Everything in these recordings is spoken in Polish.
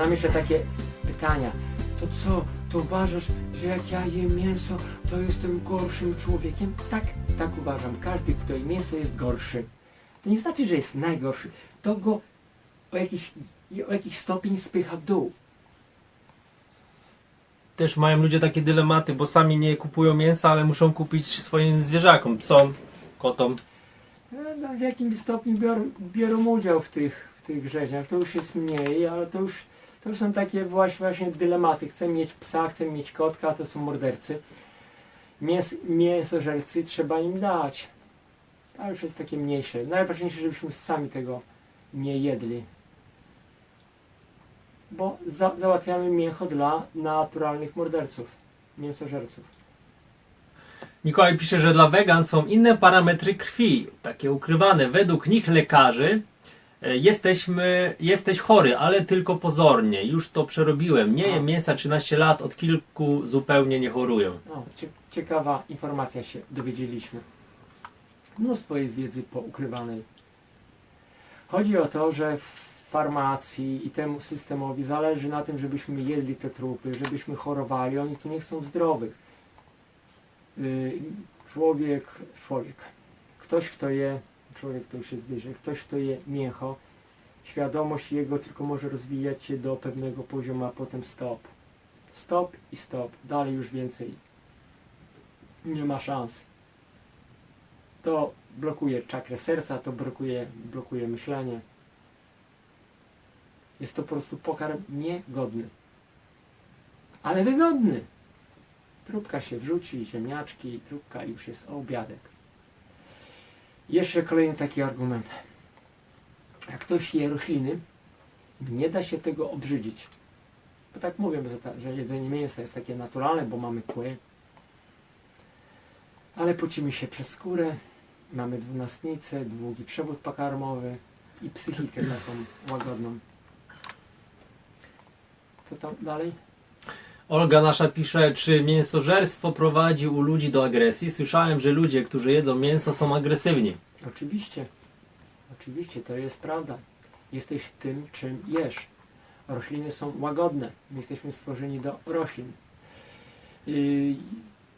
Znam jeszcze takie pytania. To co, to uważasz, że jak ja jem mięso, to jestem gorszym człowiekiem? Tak, tak uważam. Każdy, kto je mięso, jest gorszy. To nie znaczy, że jest najgorszy. To go o jakiś, o jakiś stopień spycha w dół. Też mają ludzie takie dylematy, bo sami nie kupują mięsa, ale muszą kupić swoim zwierzakom, psom, kotom. No, no, w jakimś stopniu biorą, biorą udział w tych, w tych rzeźniach. To już jest mniej, ale to już, to już są takie właśnie, dylematy. Chcę mieć psa, chcę mieć kotka, to są mordercy. Mięs, mięsożercy trzeba im dać. To już jest takie mniejsze. Najważniejsze, żebyśmy sami tego nie jedli. Bo za, załatwiamy mięcho dla naturalnych morderców, mięsożerców. Mikołaj pisze, że dla wegan są inne parametry krwi, takie ukrywane. Według nich lekarzy jesteśmy, jesteś chory, ale tylko pozornie. Już to przerobiłem. Nie jem mięsa 13 lat, od kilku zupełnie nie choruję. Ciekawa informacja się dowiedzieliśmy. Mnóstwo jest wiedzy poukrywanej. Chodzi o to, że w farmacji i temu systemowi zależy na tym, żebyśmy jedli te trupy, żebyśmy chorowali. Oni tu nie chcą zdrowych. Yy, człowiek, człowiek, ktoś kto je, człowiek to już jest wyżej, ktoś kto je mięcho, świadomość jego tylko może rozwijać się do pewnego poziomu, a potem stop. Stop i stop. Dalej już więcej nie ma szans. To blokuje czakrę serca, to blokuje, blokuje myślenie. Jest to po prostu pokarm niegodny. Ale wygodny. Trubka się wrzuci, ziemniaczki, trubka już jest obiadek. Jeszcze kolejny taki argument. Jak ktoś je rośliny, nie da się tego obrzydzić. Bo tak mówią, że, ta, że jedzenie mięsa jest takie naturalne, bo mamy kły. Ale pocimy się przez skórę, mamy dwunastnicę, długi przewód pokarmowy i psychikę taką łagodną. Co tam dalej? Olga nasza pisze, czy mięsożerstwo prowadzi u ludzi do agresji? Słyszałem, że ludzie, którzy jedzą mięso są agresywni. Oczywiście. Oczywiście, to jest prawda. Jesteś tym, czym jesz. Rośliny są łagodne. My jesteśmy stworzeni do roślin. I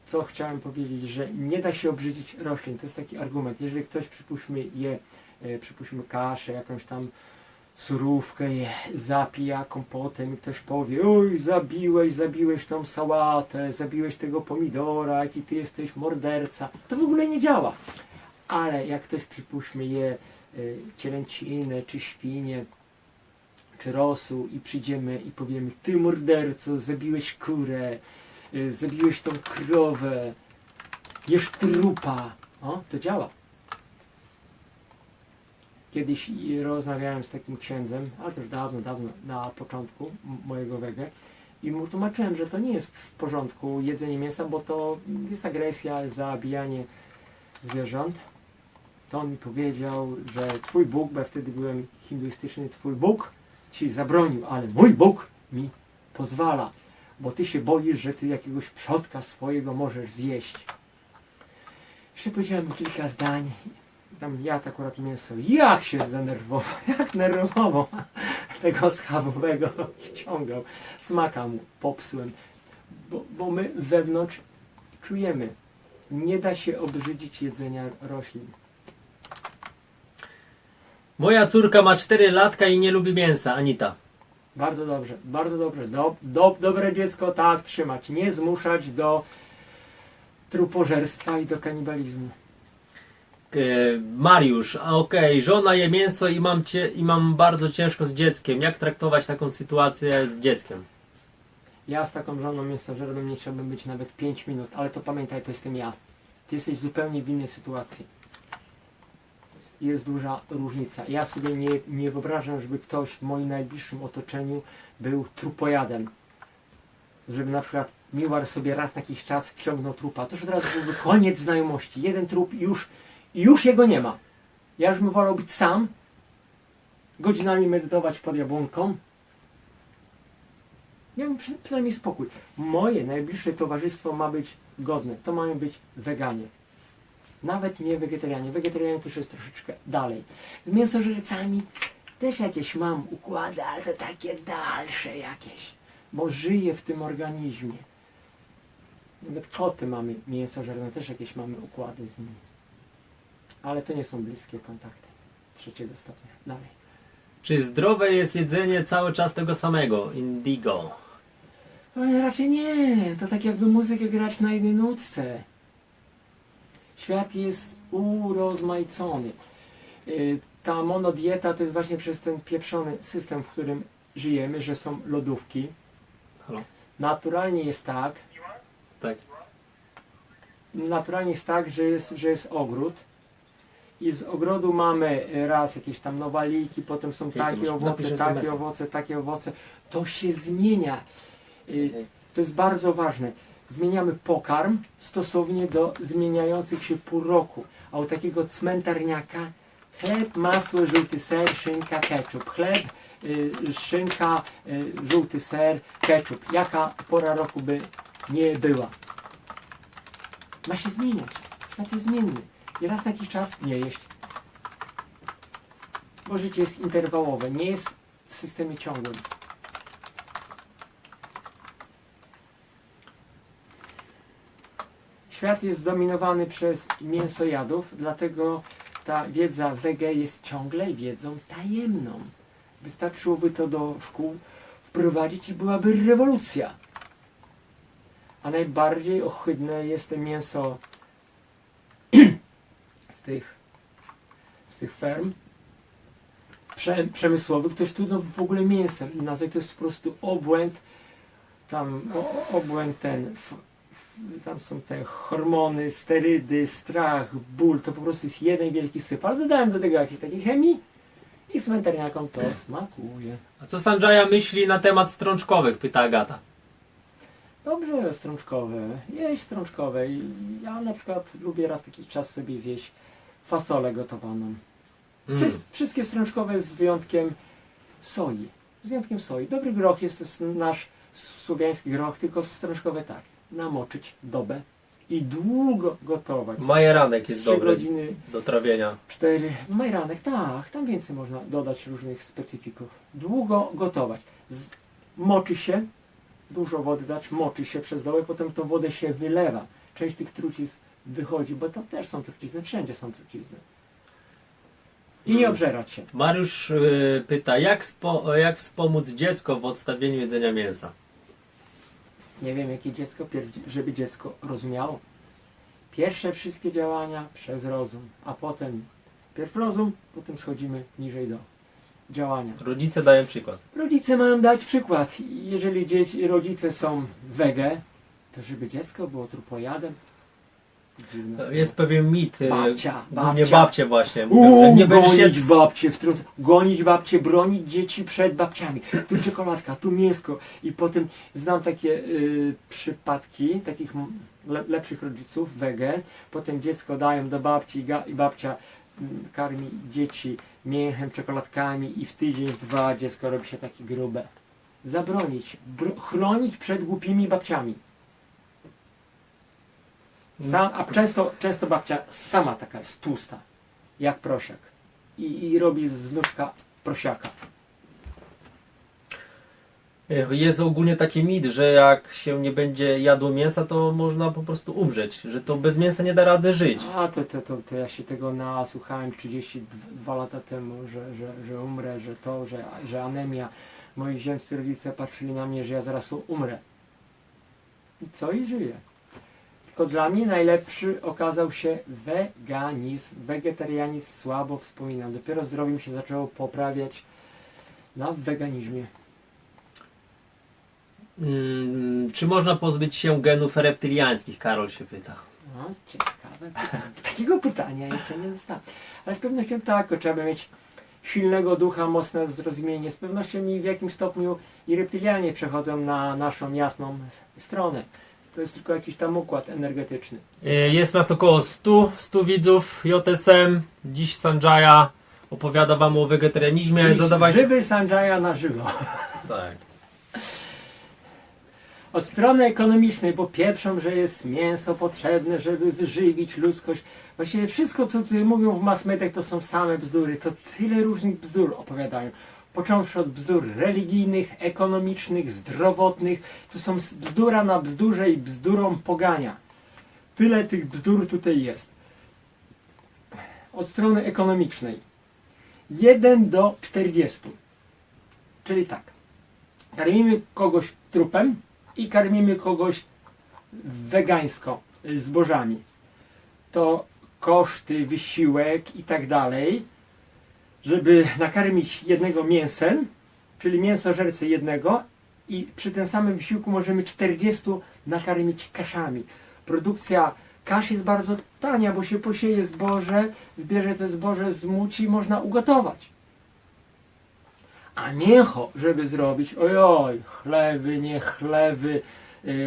co chciałem powiedzieć, że nie da się obrzydzić roślin. To jest taki argument. Jeżeli ktoś, przypuśćmy, je, e, przypuśćmy kaszę, jakąś tam surówkę je, zapija kompotem i ktoś powie, oj, zabiłeś, zabiłeś tą sałatę, zabiłeś tego pomidora, jaki ty jesteś morderca. To w ogóle nie działa. Ale jak ktoś, przypuśćmy, je y, cielęcinę, czy świnie, czy rosół i przyjdziemy i powiemy, ty morderco, zabiłeś kurę, y, zabiłeś tą krowę, jesz trupa. O, to działa. Kiedyś rozmawiałem z takim księdzem, ale już dawno, dawno, na początku mojego wege i mu tłumaczyłem, że to nie jest w porządku jedzenie mięsa, bo to jest agresja, zabijanie zwierząt. To on mi powiedział, że twój Bóg, bo ja wtedy byłem hinduistyczny, twój Bóg ci zabronił, ale mój Bóg mi pozwala, bo ty się boisz, że ty jakiegoś przodka swojego możesz zjeść. Jeszcze powiedziałem kilka zdań. Tam jadł akurat mięso. Jak się zdenerwował, jak nerwowo tego schabowego ściągał. Smaka mu popsułem. Bo, bo my wewnątrz czujemy. Nie da się obrzydzić jedzenia roślin. Moja córka ma 4 latka i nie lubi mięsa, Anita. Bardzo dobrze, bardzo dobrze. Do, do, dobre dziecko tak trzymać. Nie zmuszać do trupożerstwa i do kanibalizmu. E, Mariusz, a okej, żona je mięso i mam, cie, i mam bardzo ciężko z dzieckiem. Jak traktować taką sytuację z dzieckiem? Ja z taką żoną mięsożerną nie chciałbym być nawet 5 minut, ale to pamiętaj, to jestem ja. Ty jesteś zupełnie w innej sytuacji. Jest duża różnica. Ja sobie nie, nie wyobrażam, żeby ktoś w moim najbliższym otoczeniu był trupojadem. Żeby na przykład Miłar sobie raz na jakiś czas wciągnął trupa. To już od razu byłby koniec znajomości. Jeden trup i już, już jego nie ma. Ja już bym wolał być sam, godzinami medytować pod jabłonką, Miałbym przy, przynajmniej spokój. Moje najbliższe towarzystwo ma być godne. To mają być weganie. Nawet nie wegetarianie. Wegetarianie to już jest troszeczkę dalej. Z mięsożercami Też jakieś mam układy, ale to takie dalsze jakieś, bo żyję w tym organizmie. Nawet koty mamy mięsożerne, też jakieś mamy układy z nimi. Ale to nie są bliskie kontakty trzeciego stopnia. Dalej. Czy zdrowe jest jedzenie cały czas tego samego? Indigo. No raczej nie, to tak jakby muzykę grać na jednej nutce. Świat jest urozmaicony. Y, Ta monodieta to jest właśnie przez ten pieprzony system, w którym żyjemy, że są lodówki. Halo? Naturalnie jest tak, Tak. naturalnie jest tak, że jest, że jest ogród i z ogrodu mamy raz jakieś tam nowaliki, potem są takie owoce, takie owoce, takie owoce. To się zmienia. Y, To jest bardzo ważne. Zmieniamy pokarm stosownie do zmieniających się pół roku. A u takiego cmentarniaka chleb, masło, żółty ser, szynka, ketchup. Chleb, y, szynka, y, żółty ser, ketchup. Jaka pora roku by nie była. Ma się zmieniać. Świat jest zmienny. I raz na jakiś czas nie jeść. Bo życie jest interwałowe, nie jest w systemie ciągłym. Świat jest zdominowany przez mięsojadów, dlatego ta wiedza wege jest ciągle wiedzą tajemną. Wystarczyłoby to do szkół wprowadzić i byłaby rewolucja. A najbardziej ohydne jest to mięso z tych, z tych ferm prze, przemysłowych. Ktoś tu no, w ogóle mięsem nazwać to jest po prostu obłęd. Tam obłęd ten. Tam są te hormony, sterydy, strach, ból. To po prostu jest jeden wielki syf. Ale dodałem do tego jakiejś takiej chemii i cmentarniakom to smakuje. A co Sanjaya myśli na temat strączkowych? Pyta Agata. Dobrze, strączkowe. Jeść strączkowe. Ja na przykład lubię raz taki czas sobie zjeść fasolę gotowaną. Mm. Wszys- wszystkie strączkowe z wyjątkiem soi. Z wyjątkiem soi. Dobry groch jest nasz słowiański groch, tylko strączkowe tak. Namoczyć dobę i długo gotować. Majeranek jest 3 dobry godziny, do trawienia. 4. Majranek, tak. Tam więcej można dodać różnych specyfików. Długo gotować. Z, moczy się, dużo wody dać, moczy się przez dołek, potem tą wodę się wylewa. Część tych trucizn wychodzi, bo tam też są trucizny, wszędzie są trucizny. I nie Mm. obżerać się. Mariusz y, pyta, jak, spo, jak wspomóc dziecko w odstawieniu jedzenia mięsa? Nie wiem, jakie dziecko, żeby dziecko rozumiało. Pierwsze wszystkie działania przez rozum, a potem pierw rozum, potem schodzimy niżej do działania. Rodzice dają przykład. Rodzice mają dać przykład. Jeżeli dzieci, rodzice są wege, to żeby dziecko było trupojadem. Dziwne. Jest pewien mit. y, Babcia, Głównie babcia. babcie właśnie. Mówią, że Uuu, nie będziesz gonić jedz... babcie, wtrąc, gonić babcie, bronić dzieci przed babciami. Tu czekoladka, tu mięsko. I potem znam takie y, przypadki takich m- le, lepszych rodziców, wege. Potem dziecko dają do babci i, ga, i babcia mm, karmi dzieci mięchem, czekoladkami i w tydzień, w dwa dziecko robi się takie grube. Zabronić, bro, chronić przed głupimi babciami. Sam, a często, często babcia sama taka jest tłusta, jak prosiak. I, I robi z wnuczka prosiaka. Jest ogólnie taki mit, że jak się nie będzie jadło mięsa, to można po prostu umrzeć. Że to bez mięsa nie da rady żyć. A to, to, to, to ja się tego nasłuchałem 32 lata temu, że, że, że umrę, że to, że, że anemia. Moi ziemscy rodzice patrzyli na mnie, że ja zaraz umrę. I co i żyję. Tylko dla mnie najlepszy okazał się weganizm. Wegetarianizm słabo wspominam. Dopiero zdrowie mi się zaczęło poprawiać na weganizmie. Mm, czy można pozbyć się genów reptyliańskich? Karol się pyta. No, ciekawe. Takiego pytania jeszcze nie dostałem. Ale z pewnością tak, trzeba mieć silnego ducha, mocne zrozumienie. Z pewnością i w jakim stopniu i reptylianie przechodzą na naszą jasną stronę. To jest tylko jakiś tam układ energetyczny. Y, Jest nas około 100, 100 widzów JSM. Dziś Sanjaya opowiada Wam o wegetarianizmie. Zadawajcie... Żywy Sanjaya na żywo. Tak. Od strony ekonomicznej, bo pieprzą, że jest mięso potrzebne, żeby wyżywić ludzkość. Właściwie wszystko, co tutaj mówią w mass mediach, to są same bzdury. To tyle różnych bzdur opowiadają. Począwszy od bzdur religijnych, ekonomicznych, zdrowotnych. To są bzdura na bzdurze i bzdurą pogania. Tyle tych bzdur tutaj jest. Od strony ekonomicznej. 1 do 40. Czyli tak. Karmimy kogoś trupem i karmimy kogoś wegańsko, y, zbożami. To koszty, wysiłek i tak dalej, żeby nakarmić jednego mięsem, czyli mięsożercę jednego i przy tym samym wysiłku możemy 40 nakarmić kaszami. Produkcja kasz jest bardzo tania, bo się posieje zboże, zbierze to zboże, zmuci i można ugotować. A mięcho, żeby zrobić, ojoj, chlewy, nie chlewy,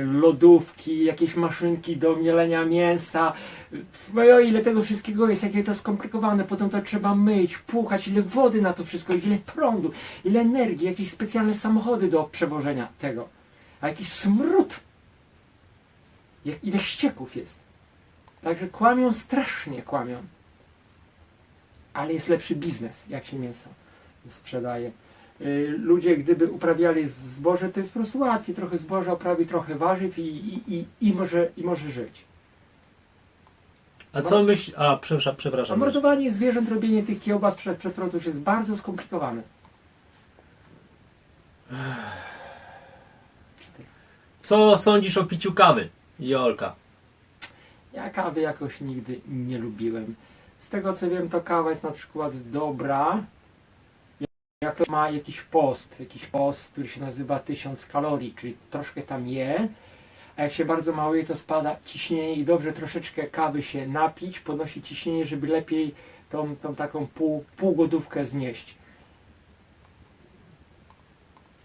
lodówki, jakieś maszynki do mielenia mięsa. Ojoj, ile tego wszystkiego jest, jakie to skomplikowane. Potem to trzeba myć, płukać, ile wody na to wszystko, ile prądu, ile energii, jakieś specjalne samochody do przewożenia tego. A jaki smród, jak, ile ścieków jest. Także kłamią, strasznie kłamią. Ale jest lepszy biznes, jak się mięso sprzedaje. Y, Ludzie, gdyby uprawiali zboże, to jest po prostu łatwiej. Trochę zboża uprawi, trochę warzyw i, i, i, i, może, i może żyć. A co myśl... A, przepraszam, przepraszam. mordowanie zwierząt, robienie tych kiełbas przed przetworów już jest bardzo skomplikowane. Co sądzisz o piciu kawy? Jolka. Ja kawy jakoś nigdy nie lubiłem. Z tego co wiem, to kawa jest na przykład dobra, jak ma jakiś post, jakiś post, który się nazywa 1000 kalorii, czyli troszkę tam je, a jak się bardzo mało je, to spada ciśnienie i dobrze troszeczkę kawy się napić, podnosi ciśnienie, żeby lepiej tą, tą taką pół, półgodówkę znieść.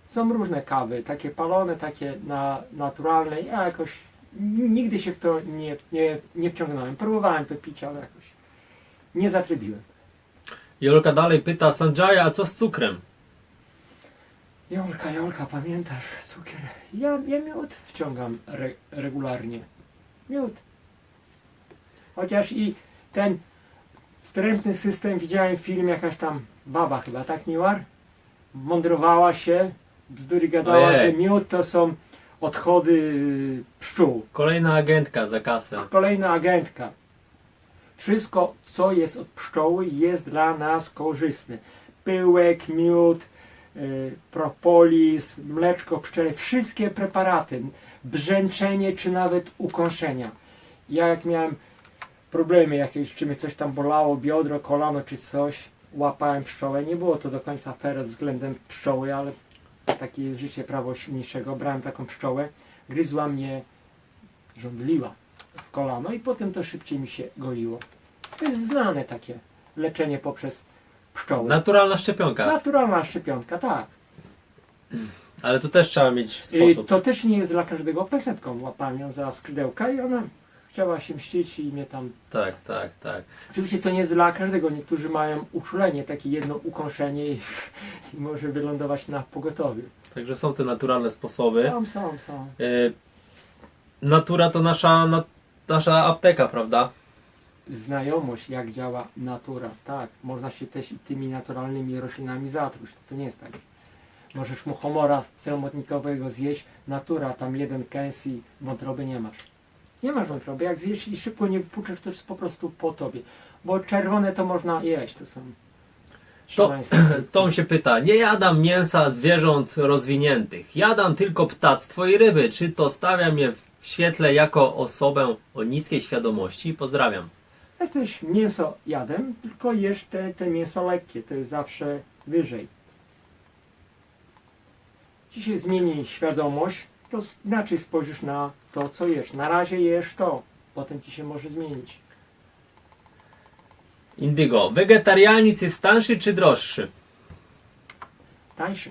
Są różne kawy, takie palone, takie na, naturalne. Ja jakoś nigdy się w to nie, nie, nie wciągnąłem. Próbowałem to pić, ale jakoś nie zatrybiłem. Jolka dalej pyta, Sanjaya, a co z cukrem? Jolka, Jolka, pamiętasz cukier? Ja, ja miód wciągam re, regularnie. Miód. Chociaż i ten wstrętny system widziałem w filmie, jakaś tam baba chyba, tak Miłar? Mądrowała się, bzdury gadała, Ojej. że miód to są odchody pszczół. Kolejna agentka za kasę. Kolejna agentka. Wszystko, co jest od pszczoły, jest dla nas korzystne. Pyłek, miód, y, propolis, mleczko pszczele, wszystkie preparaty, brzęczenie czy nawet ukąszenia. Ja jak miałem problemy jakieś, czy mnie coś tam bolało, biodro, kolano czy coś, łapałem pszczołę. Nie było to do końca fair względem pszczoły, ale takie jest życie prawo silniejszego. Brałem taką pszczołę, gryzła mnie, żądliła w kolano i potem to szybciej mi się goiło. To jest znane takie leczenie poprzez pszczoły. Naturalna szczepionka. Naturalna szczepionka, tak. Ale to też trzeba mieć I sposób. to też nie jest dla każdego pesetką. Łapałem ją za skrzydełka i ona chciała się mścić i mnie tam... Tak, tak, tak. Oczywiście to nie jest dla każdego. Niektórzy mają uczulenie, takie jedno ukąszenie i, i może wylądować na pogotowiu. Także są te naturalne sposoby. Są, są, są. Y, Natura to nasza, na, nasza apteka, prawda? Znajomość, jak działa natura. Tak, można się też i tymi naturalnymi roślinami zatruć. To, to nie jest tak. Możesz muchomora celomotnikowego zjeść, natura, tam jeden kęs i wątroby nie masz. Nie masz wątroby. Jak zjesz i szybko nie wypuczesz, to jest po prostu po tobie. Bo czerwone to można jeść, to są To. Tom się pyta, nie jadam mięsa zwierząt rozwiniętych, jadam tylko ptactwo i ryby. Czy to stawia mnie w świetle jako osobę o niskiej świadomości? Pozdrawiam. Jesteś mięso jadem, tylko jesz te, te mięso lekkie, to jest zawsze wyżej. Ci się zmieni świadomość, to inaczej spojrzysz na to, co jesz. Na razie jesz to, potem ci się może zmienić. Indygo, wegetarianizm jest tańszy czy droższy? Tańszy.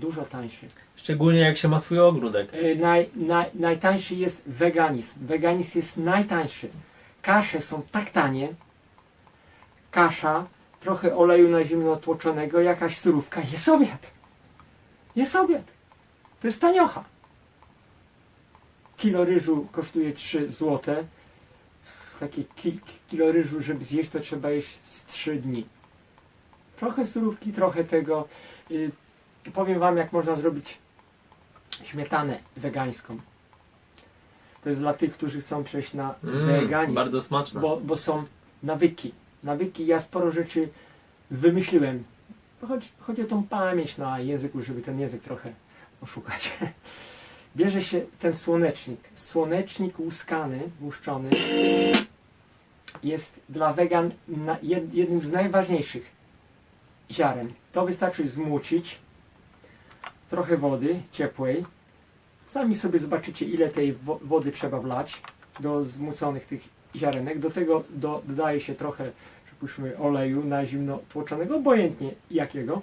Dużo tańszy. Szczególnie jak się ma swój ogródek. E, Naj, naj, najtańszy jest weganizm. Weganizm jest najtańszy. Kasze są tak tanie. Kasza, trochę oleju na zimno tłoczonego, jakaś surówka. Jest obiad. Jest obiad. To jest taniocha. kilo ryżu kosztuje 3 złote. Takie ki, kilo ryżu, żeby zjeść, to trzeba jeść z 3 dni. Trochę surówki, trochę tego. Y, powiem Wam, jak można zrobić śmietanę wegańską. To jest dla tych, którzy chcą przejść na Mm, weganizm bardzo smaczna. bo, bo są nawyki. Nawyki, ja sporo rzeczy wymyśliłem. Chodzi, chodzi o tą pamięć na języku, żeby ten język trochę oszukać. Bierze się ten słonecznik. Słonecznik łuskany, łuszczony jest dla wegan jednym z najważniejszych ziaren. To wystarczy zmucić trochę wody ciepłej. Sami sobie zobaczycie, ile tej wo- wody trzeba wlać do zmuconych tych ziarenek. Do tego do, dodaje się trochę, przypuśćmy, oleju na zimno tłoczonego, obojętnie jakiego.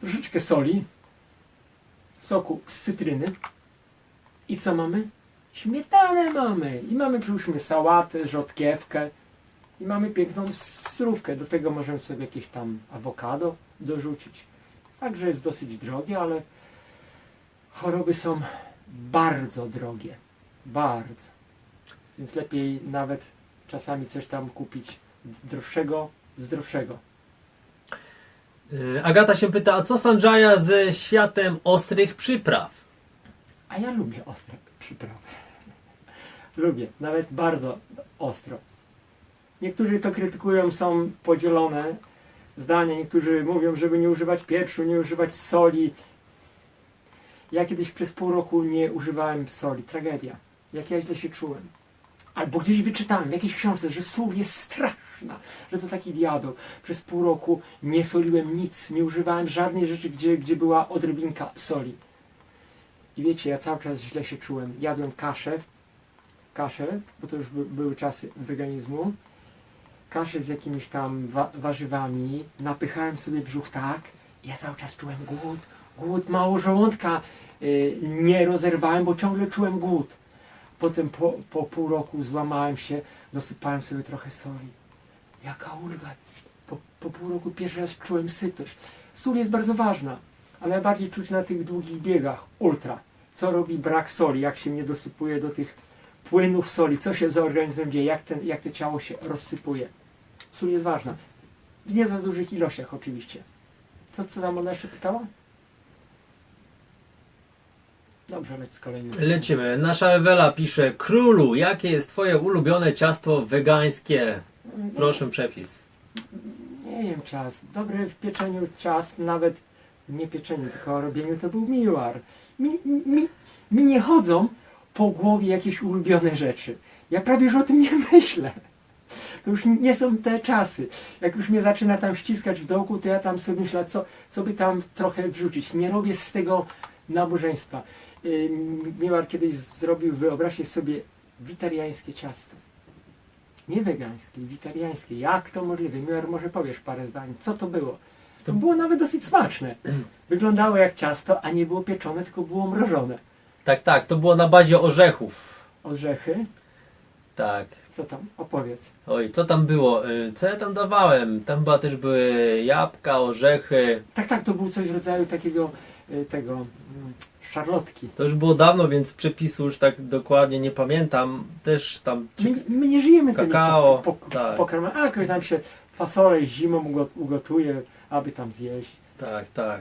Troszeczkę soli, soku z cytryny. I co mamy? Śmietanę mamy. I mamy, przypuśćmy, sałatę, rzodkiewkę. I mamy piękną surówkę. Do tego możemy sobie jakieś tam awokado dorzucić. Także jest dosyć drogie, ale choroby są bardzo drogie. Bardzo. Więc lepiej nawet czasami coś tam kupić droższego, zdrowszego. Y, Agata się pyta, a co Sanjaya ze światem ostrych przypraw? A ja lubię ostre przyprawy. lubię, nawet bardzo ostro. Niektórzy to krytykują, są podzielone zdania. Niektórzy mówią, żeby nie używać pieprzu, nie używać soli. Ja kiedyś przez pół roku nie używałem soli. Tragedia. Jak ja źle się czułem. Albo gdzieś wyczytałem w jakiejś książce, że sól jest straszna, że to taki diabeł. Przez pół roku nie soliłem nic, nie używałem żadnej rzeczy, gdzie, gdzie była odrobinka soli. I wiecie, ja cały czas źle się czułem. Jadłem kaszę, kaszę, bo to już by, były czasy weganizmu. Kaszę z jakimiś tam wa warzywami. Napychałem sobie brzuch tak. Ja cały czas czułem głód. Głód, mało żołądka y, nie rozerwałem, bo ciągle czułem głód. Potem po, po pół roku złamałem się, dosypałem sobie trochę soli. Jaka ulga. Po, po pół roku pierwszy raz czułem sytość. Sól jest bardzo ważna, ale bardziej czuć na tych długich biegach. Ultra. Co robi brak soli, jak się nie dosypuje do tych płynów soli, co się za organizmem dzieje, jak, ten, jak to ciało się rozsypuje. Sól jest ważna. W nie za dużych ilościach oczywiście. Co, co tam ona jeszcze pytała? Dobrze, leć z kolejnym. Lecimy. Nasza Ewela pisze, królu, jakie jest twoje ulubione ciasto wegańskie? Proszę przepis. Nie wiem, czas. Dobry w pieczeniu czas, nawet nie pieczeniu, tylko robieniu to był miłar. Mi, mi, mi nie chodzą po głowie jakieś ulubione rzeczy. Ja prawie że o tym nie myślę. To już nie są te czasy. Jak już mnie zaczyna tam ściskać w dołku, to ja tam sobie myślę, co, co by tam trochę wrzucić. Nie robię z tego nabożeństwa. Miłar kiedyś zrobił, wyobraźcie sobie, witariańskie ciasto. Nie wegańskie, witariańskie. Jak to możliwe? Miłar, może powiesz parę zdań. Co to było? To było nawet dosyć smaczne. Wyglądało jak ciasto, a nie było pieczone, tylko było mrożone. Tak, tak, to było na bazie orzechów. Orzechy. Tak. Co tam? Opowiedz. Oj, co tam było? Y, Co ja tam dawałem? Tam chyba też były jabłka, orzechy. Tak, tak, to był coś w rodzaju takiego y, tego mm, szarlotki. To już było dawno, więc przepisu już tak dokładnie nie pamiętam. Też tam My, my nie żyjemy tymi Kakao, po, po, tak. pokarmami. A jakoś tam się fasolę zimą ugo- ugotuje, aby tam zjeść. Tak, tak.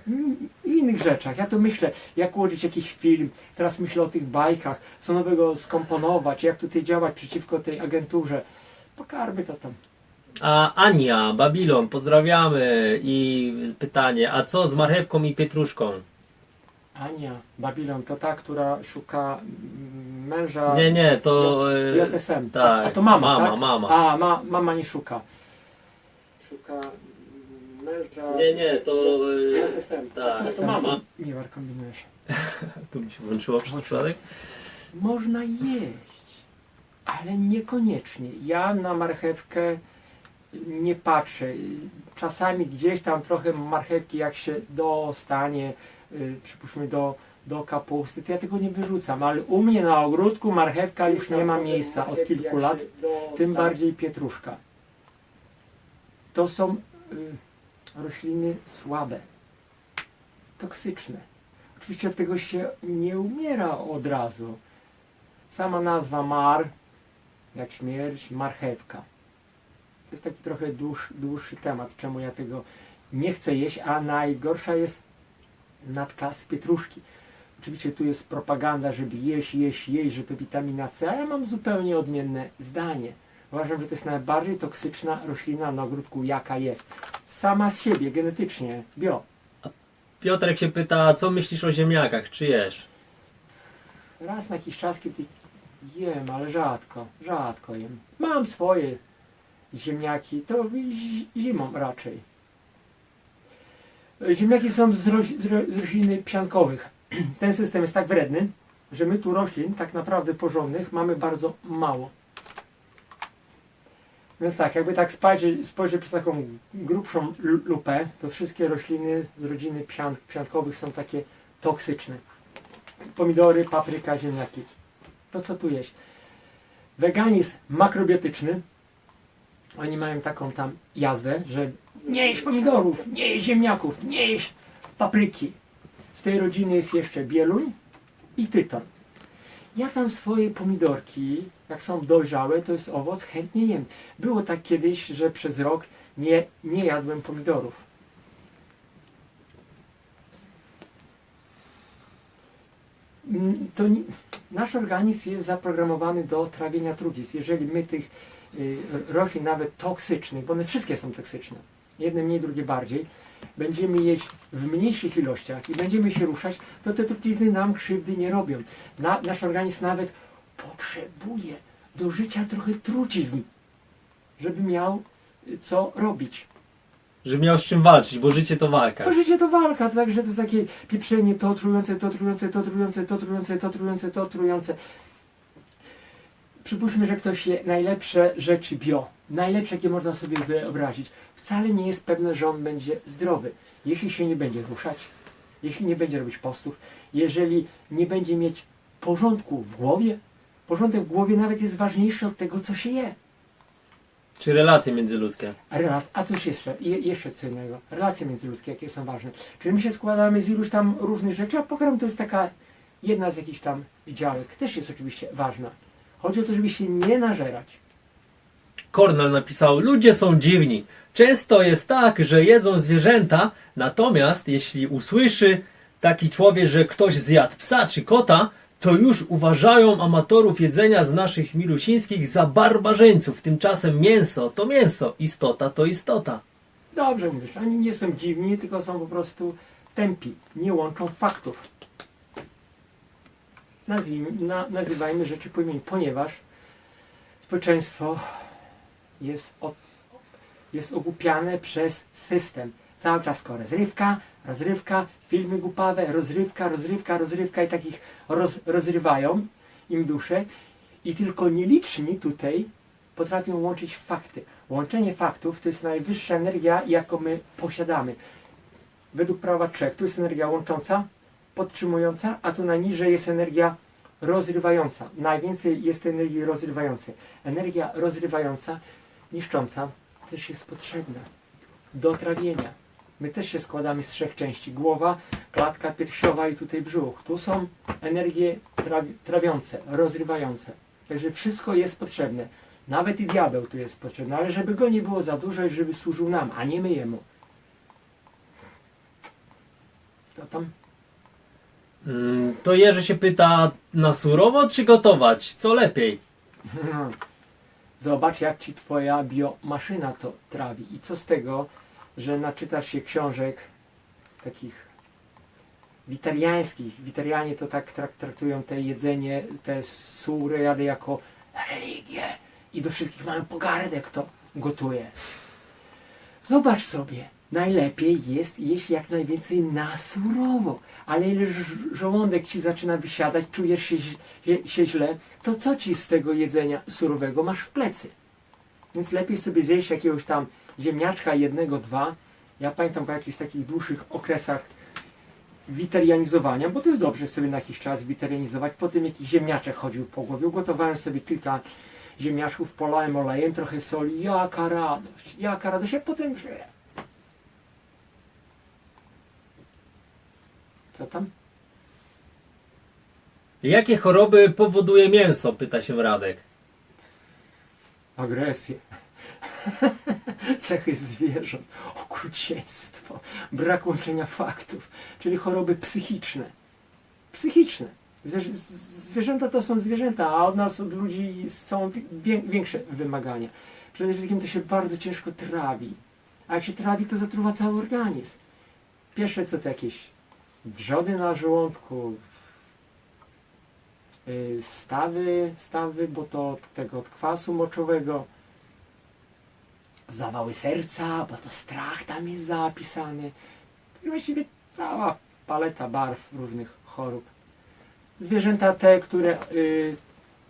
Innych rzeczach. Ja to myślę, jak ułożyć jakiś film. Teraz myślę o tych bajkach, co nowego skomponować, jak tutaj działać przeciwko tej agenturze. Pokarmy to tam. A Ania, Babilon, pozdrawiamy. I pytanie, a co z marchewką i pietruszką? Ania, Babilon, to ta, która szuka męża. Nie, nie, to... JSM. tak, A, a to mama, mama, tak? mama. A, ma, mama nie szuka. Szuka Nie, nie, to... JSM. tak, Co to to mama? mama. Miłar kombinujesz. Tu mi się włączyło przez przypadek. Można jeść, ale niekoniecznie. Ja na marchewkę nie patrzę. Czasami gdzieś tam trochę marchewki, jak się dostanie, y, przypuśćmy do, do kapusty, to ja tego nie wyrzucam, ale u mnie na ogródku marchewka już nie ma miejsca od kilku lat, tym bardziej pietruszka. To są y, rośliny słabe, toksyczne. Oczywiście od tego się nie umiera od razu. Sama nazwa mar, jak śmierć, marchewka. To jest taki trochę dłuż, dłuższy temat, czemu ja tego nie chcę jeść, a najgorsza jest natka z pietruszki. Oczywiście tu jest propaganda, żeby jeść, jeść, jeść, że to witamina C, a ja mam zupełnie odmienne zdanie. Uważam, że to jest najbardziej toksyczna roślina na ogródku, jaka jest. Sama z siebie, genetycznie, bio. Piotrek się pyta, co myślisz o ziemniakach, czy jesz? Raz na jakiś czas, kiedy jem, ale rzadko, rzadko jem. Mam swoje ziemniaki, to zi- zimą raczej. Ziemniaki są z, roś, z, ro, z rośliny psiankowych. Ten system jest tak wredny, że my tu roślin tak naprawdę porządnych mamy bardzo mało. Więc tak, jakby tak spojrzeć, spojrzeć przez taką grubszą lu- lupę, to wszystkie rośliny z rodziny psian, psiankowych są takie toksyczne pomidory, papryka, ziemniaki. To co tu jeść? Weganizm makrobiotyczny. Oni mają taką tam jazdę, że nie jeść pomidorów, nie jeść ziemniaków, nie jeść papryki. Z tej rodziny jest jeszcze bieluń i tyton. Ja tam swoje pomidorki, jak są dojrzałe, to jest owoc, chętnie jem. Było tak kiedyś, że przez rok nie, nie jadłem pomidorów. Mm, to nie, nasz organizm jest zaprogramowany do trawienia trucizn. Jeżeli my tych y, roślin, nawet toksycznych, bo one wszystkie są toksyczne, jedne mniej, drugie bardziej, będziemy jeść w mniejszych ilościach i będziemy się ruszać, to te trucizny nam krzywdy nie robią. Na, nasz organizm nawet potrzebuje do życia trochę trucizn, żeby miał y, co robić. Że miał z czym walczyć, bo życie to walka. To życie to walka, to także to jest takie pieprzenie, to trujące, to trujące, to trujące, to trujące, to trujące, to trujące. Przypuśćmy, że ktoś je najlepsze rzeczy bio, najlepsze, jakie można sobie wyobrazić. Wcale nie jest pewne, że on będzie zdrowy, jeśli się nie będzie ruszać, jeśli nie będzie robić postów, jeżeli nie będzie mieć porządku w głowie. Porządek w głowie nawet jest ważniejszy od tego, co się je. Czy relacje międzyludzkie? A, rela- a to już jeszcze, je, jeszcze co innego. Relacje międzyludzkie, jakie są ważne. Czyli my się składamy z iluś tam różnych rzeczy, a pokarm to jest taka jedna z jakichś tam działek. Też jest oczywiście ważna. Chodzi o to, żeby się nie nażerać. Kornel napisał, ludzie są dziwni. Często jest tak, że jedzą zwierzęta, natomiast jeśli usłyszy taki człowiek, że ktoś zjadł psa czy kota, to już uważają amatorów jedzenia z naszych milusińskich za barbarzyńców. Tymczasem mięso to mięso, istota to istota. Dobrze mówisz, oni nie są dziwni, tylko są po prostu tępi. Nie łączą faktów. Nazwijmy, na, nazywajmy rzeczy po imieniu, ponieważ społeczeństwo jest, od, jest ogłupiane przez system. Cały czas tylko rozrywka, rozrywka, filmy głupawe, rozrywka, rozrywka, rozrywka i takich roz, rozrywają im duszę i tylko nieliczni tutaj potrafią łączyć fakty. Łączenie faktów to jest najwyższa energia, jaką my posiadamy. Według prawa trzech, tu jest energia łącząca, podtrzymująca, a tu najniżej jest energia rozrywająca. Najwięcej jest energii rozrywającej. Energia rozrywająca, niszcząca też jest potrzebna do trawienia. My też się składamy z trzech części. Głowa, klatka piersiowa i tutaj brzuch. Tu są energie trawi- trawiące, rozrywające. Także wszystko jest potrzebne. Nawet i diabeł tu jest potrzebny, ale żeby go nie było za dużo i żeby służył nam, a nie my jemu. To tam To Jerzy się pyta, na surowo czy gotować? Co lepiej? Zobacz, jak ci twoja biomaszyna to trawi. I co z tego, że naczytasz się książek takich witariańskich. Witarianie to tak trak- traktują te jedzenie, te surejady jako religię. I do wszystkich mają pogardę, kto gotuje. Zobacz sobie, najlepiej jest jeść jak najwięcej na surowo. Ale ile żołądek ci zaczyna wysiadać, czujesz się, się, źle, to co ci z tego jedzenia surowego masz w plecy? Więc lepiej sobie zjeść jakiegoś tam ziemniaczka jednego, dwa. Ja pamiętam po jakichś takich dłuższych okresach witarianizowania, bo to jest dobrze sobie na jakiś czas witarianizować. Potem jakiś ziemniaczek chodził po głowie. Ugotowałem sobie kilka ziemniaczków, polałem olejem, trochę soli. Jaka radość, jaka radość. A potem Co tam? Jakie choroby powoduje mięso? Pyta się Radek. agresję, cechy zwierząt, okrucieństwo, brak łączenia faktów, czyli choroby psychiczne. Psychiczne. Zwierzę, zwierzęta to są zwierzęta, a od nas, od ludzi są wi- wię, większe wymagania. Przede wszystkim to się bardzo ciężko trawi. A jak się trawi, to zatruwa cały organizm. Pierwsze co to jakieś wrzody na żołądku, y, stawy, stawy, bo to od tego od kwasu moczowego, zawały serca, bo to strach tam jest zapisany. I właściwie cała paleta barw różnych chorób. Zwierzęta te, które y,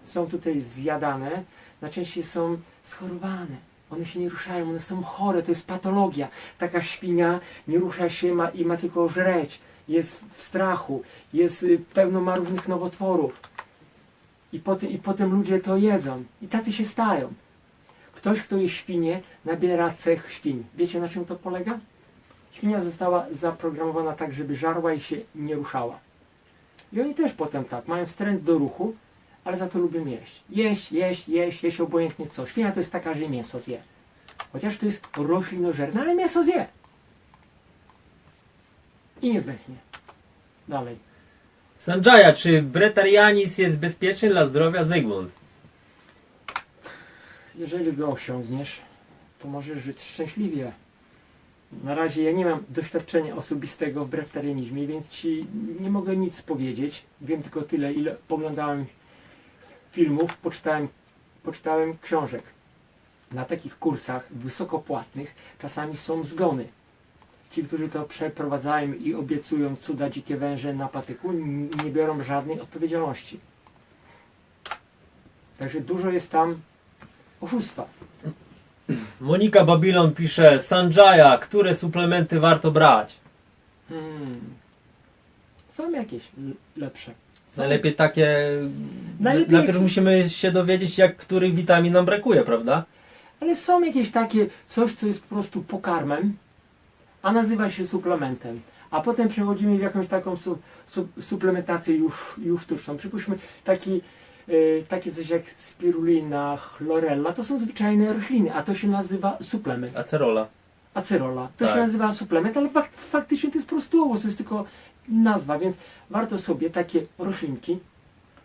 są tutaj zjadane, najczęściej są schorowane. One się nie ruszają, one są chore, to jest patologia. Taka świnia nie rusza się ma, i ma tylko żreć. Jest w strachu, jest y, pełno ma różnych nowotworów. I I potem ludzie to jedzą. I tacy się stają. Ktoś, kto je świnie, nabiera cech świń. Wiecie na czym to polega? Świnia została zaprogramowana tak, żeby żarła i się nie ruszała. I oni też potem tak, mają wstręt do ruchu, ale za to lubią jeść. Jeść, jeść, jeść, jeść obojętnie co. Świnia to jest taka, że mięso zje. Chociaż to jest roślinożerna, ale mięso zje. I nie zdechnie. Dalej. Sanjaya, czy bretarianizm jest bezpieczny dla zdrowia? Zygmunt. Jeżeli go osiągniesz, to możesz żyć szczęśliwie. Na razie ja nie mam doświadczenia osobistego w breftarianizmie, więc ci nie mogę nic powiedzieć. Wiem tylko tyle, ile poglądałem filmów, poczytałem, poczytałem książek. Na takich kursach wysokopłatnych czasami są zgony. Ci, którzy to przeprowadzają i obiecują cuda dzikie węże na patyku, nie biorą żadnej odpowiedzialności. Także dużo jest tam oszustwa. Monika Babilon pisze, Sanjaya, które suplementy warto brać? Hmm. Są jakieś lepsze. Są. Najlepiej takie... Najlepiej Najpierw jak- musimy się dowiedzieć, jak których witamin nam brakuje, prawda? Ale są jakieś takie coś, co jest po prostu pokarmem, a nazywa się suplementem. A potem przechodzimy w jakąś taką su, su, suplementację już, już sztuczną. Przypuśćmy taki, e, takie coś jak spirulina, chlorella. To są zwyczajne rośliny, a to się nazywa suplement. Acerola. Acerola. To Tak. się nazywa suplement, ale fak, faktycznie to jest prostu owoc, to jest tylko nazwa, więc warto sobie takie roślinki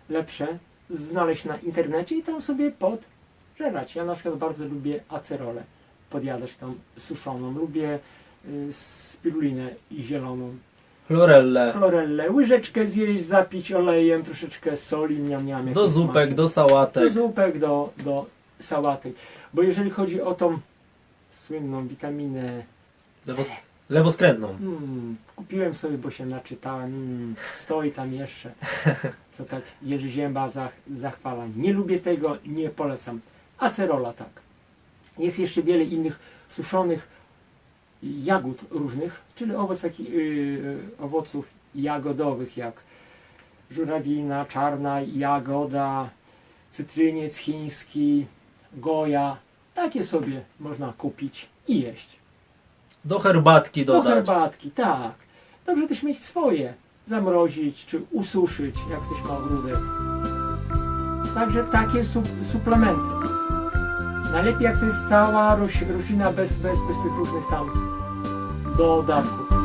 lepsze znaleźć na internecie i tam sobie podżerać. Ja na przykład bardzo lubię acerolę, podjadać tą suszoną. Lubię y, spirulinę i zieloną. Chlorelle. Chlorellę, łyżeczkę zjeść, zapić olejem, troszeczkę soli, miam, miam. Do zupek, do do sałatek. zupek, do, do sałatek. Bo jeżeli chodzi o tą słynną witaminę Lewos lewoskrętną. Hmm, kupiłem sobie, bo się naczytałem. Hmm, stoi tam jeszcze. Co tak Jerzy Zięba zach, zachwala. Nie lubię tego, nie polecam. Acerola tak. Jest jeszcze wiele innych suszonych jagód różnych, czyli owoc, taki, yy, owoców jagodowych, jak żurawina, czarna jagoda, cytryniec chiński, goja. Takie sobie można kupić i jeść. Do herbatki Do dodać. herbatki, tak. Dobrze też mieć swoje. Zamrozić czy ususzyć, jak ktoś ma ogródek. Także takie su suplementy. Najlepiej jak to jest cała roś roślina bez, bez, bez tych różnych tam dodatków.